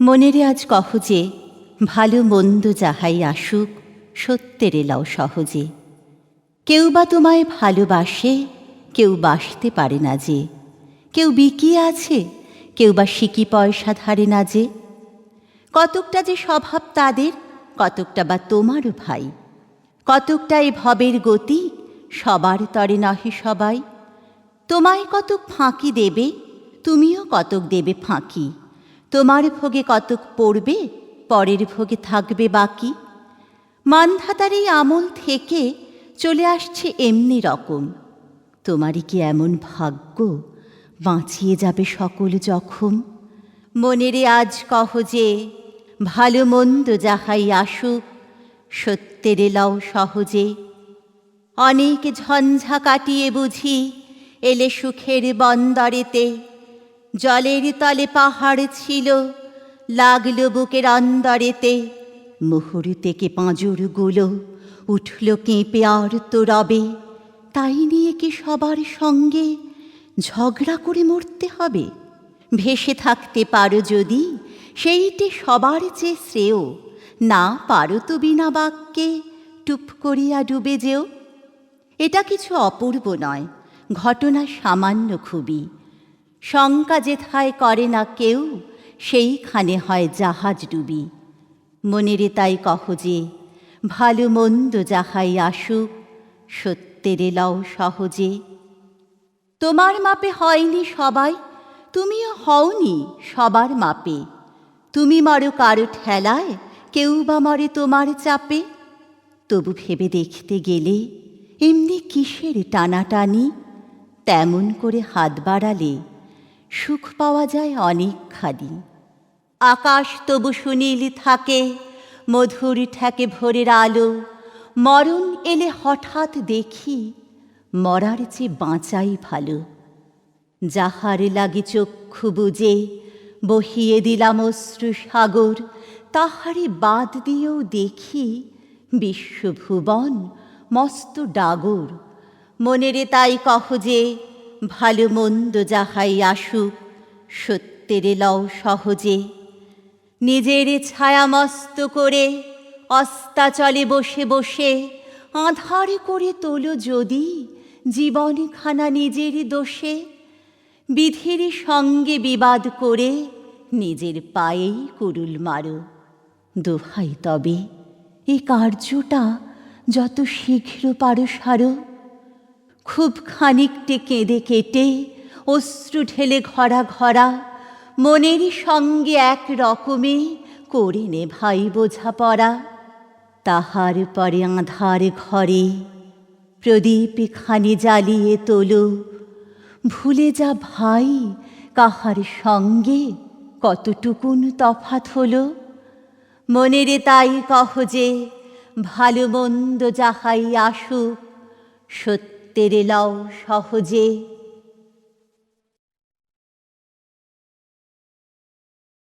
মনেরে আজ কহ যে, ভালো মন্দ যাহাই আসুক, সত্যের এলাও সহজে। কেউ বা তোমায় ভালোবাসে, কেউ বাসতে পারে না যে। কেউ বিকিয়ে আছে, কেউ বা সিকি পয়সা ধারে না যে। কতকটা যে স্বভাব তাদের, কতকটা বা তোমারও ভাই। কতকটা এ ভবের গতি, সবার তরে নহে সবাই। তোমায় কতক ফাঁকি দেবে, তুমিও কতক দেবে ফাঁকি। তোমার ভোগে কতক পড়বে, পরের ভোগে থাকবে বাকি। মানধাতার এই আমল থেকে চলে আসছে এমনি রকম। তোমারই কি এমন ভাগ্য, বাঁচিয়ে যাবে সকল জখম? মনেরে আজ কহ যে, ভালো মন্দ যাহাই আসুক, সত্যের লও সহজে। অনেক ঝঞ্ঝা কাটিয়ে বুঝি, এলে সুখের বন্দরেতে জলের তলে পাহাড় ছিল। লাগল বুকের অন্দরেতে। মুহূর্তেকে পাঁজরগুলো উঠল কেঁপে আর তো রবে। তাই নিয়ে কি সবার সঙ্গে ঝগড়া করে মরতে হবে? ভেসে থাকতে পারো যদি, সেইটে সবার চেয়ে শ্রেয়। না পারো তো বিনা বাক্যে টুপ করিয়া ডুবে যেও। এটা কিছু অপূর্ব নয়, ঘটনা সামান্য খুবই। শঙ্কা যেথায় করে না কেউ, সেইখানে হয় জাহাজ ডুবি। মনেরে তাই কহ যে, ভালো মন্দ যাহাই আসুক, সত্যের লও সহজে। তোমার মাপে হয়নি সবাই, তুমিও হওনি সবার মাপে। তুমি মরো কারও ঠেলায়, কেউ বা মরে তোমার চাপে। তবু ভেবে দেখতে গেলে, এমনি কিসের টানাটানি, তেমন করে হাত বাড়ালে সুখ পাওয়া যায় অনেকখানি আকাশ তবু সুনীল থাকে, মধুর ঠেকে ভোরের আলো। মরণ এলে হঠাৎ দেখি মরার চেয়ে বাঁচাই ভালো। যাহার লাগে চক্ষু বুঝে বহিয়ে দিলাম অশ্রু সাগর তাহারে বাদ দিয়েও দেখি বিশ্বভুবন মস্ত ডাগর। মনেরে তাই কহ যে ভালো মন্দ যাহাই আসুক, সত্যের লও সহজে। নিজের ছায়া মস্ত করে অস্তাচলে বসে বসে, আধার করে তোলো যদি জীবনখানা নিজের দোষে। বিধির সঙ্গে বিবাদ করে নিজের পায়েই কুরুল মারো। দোহাই তবে, এ কার্যটা যত শীঘ্র পারো সারো। খুব খানিকটে কেঁদে কেটে, অশ্রু ঢেলে ঘরা ঘরা মনের সঙ্গে এক রকমে করে নে ভাই বোঝা পড়া। তাহার পরে আধার ঘরে প্রদীপ খানি জ্বালিয়ে তোলো। ভুলে যা ভাই, কাহার সঙ্গে কতটুকুন তফাত হলো? মনেরে তাই কহ যে, ভালো মন্দ যাহাই আসুক সত্যের লও সহজে।